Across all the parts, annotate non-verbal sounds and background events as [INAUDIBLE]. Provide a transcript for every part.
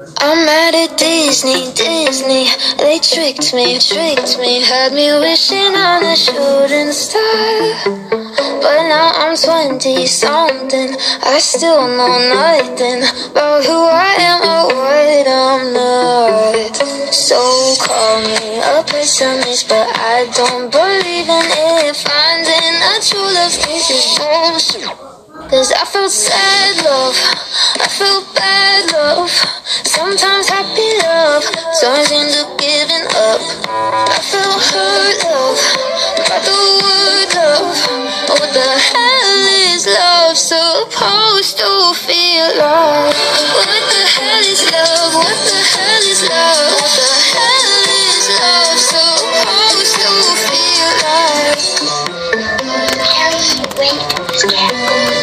I'm mad at Disney, Disney. They tricked me, tricked me, had me wishing on a shooting star. But now I'm 20 something. I still know nothing about who I am or what I'm not. So call me a pessimist, but I don't believe in it. Finding a true love is bullshit. Cause I felt sad love, I felt bad love, sometimes happy love, turns into giving up. I felt hurt love, by the word love. What the hell is love supposed to feel like? What the hell is love? What the hell is love? What the hell is love supposed to feel like? Harry went to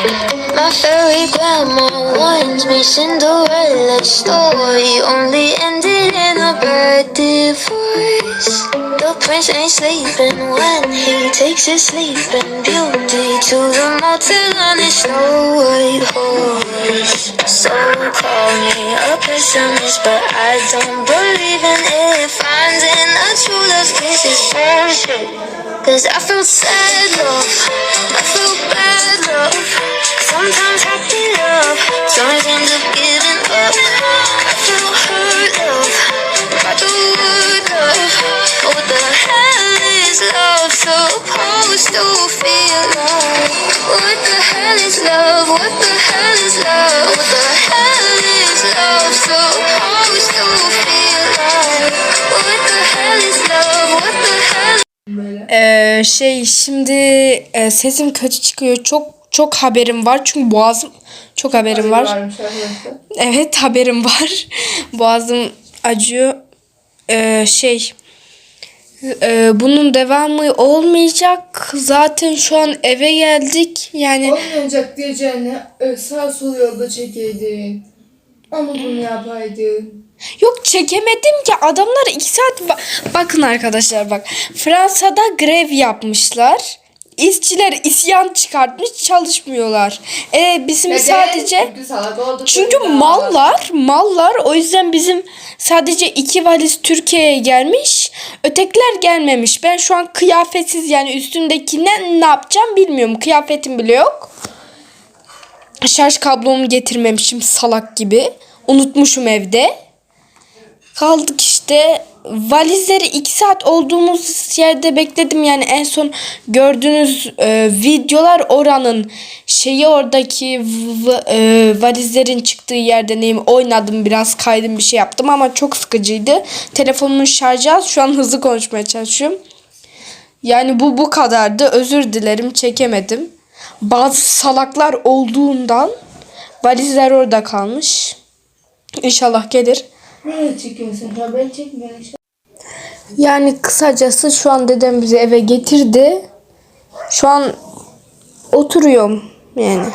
My fairy grandma warns me Cinderella story only ended in a bad divorce. The prince ain't sleeping when he takes his sleeping beauty to the motel on his snow white horse. So call me a pessimist, but I don't believe in it. Finding a true love kiss is bullshit. Cause I feel sad love, I feel bad love. Sometimes happy love turns into giving up. I feel hurt love, by the word love. What the hell is love supposed to feel like? What the hell is love? What the hell is love? What the hell is love supposed Ee, şey şimdi e, sesim kötü çıkıyor. Çok çok haberim var. Çünkü boğazım çok haberim var. Evet haberim var. [LAUGHS] Boğazım acıyor. Ee, şey e, bunun devamı olmayacak. Zaten şu an eve geldik. Yani Olmayacak diyeceğine e, sağ sol yolda çekeydin. Onu bunu yapaydın. Yok çekemedim ki adamlar iki saat ba- bakın arkadaşlar bak Fransa'da grev yapmışlar. İşçiler isyan çıkartmış çalışmıyorlar. E bizim sadece Çünkü mallar mallar o yüzden bizim sadece iki valiz Türkiye'ye gelmiş. Ötekiler gelmemiş. Ben şu an kıyafetsiz yani üstümdekine ne yapacağım bilmiyorum. Kıyafetim bile yok. Şarj kablomu getirmemişim salak gibi. Unutmuşum evde. Kaldık işte. Valizleri iki saat olduğumuz yerde bekledim. Yani en son gördüğünüz e, videolar oranın şeyi oradaki v- e, valizlerin çıktığı yerde neyim oynadım biraz kaydım bir şey yaptım ama çok sıkıcıydı. Telefonumun şarjı az. Şu an hızlı konuşmaya çalışıyorum. Yani bu bu kadardı. Özür dilerim çekemedim. Bazı salaklar olduğundan valizler orada kalmış. İnşallah gelir. Nereye çekiyorsun? Ya ben çekmiyorum. Yani kısacası şu an dedem bizi eve getirdi. Şu an oturuyorum yani.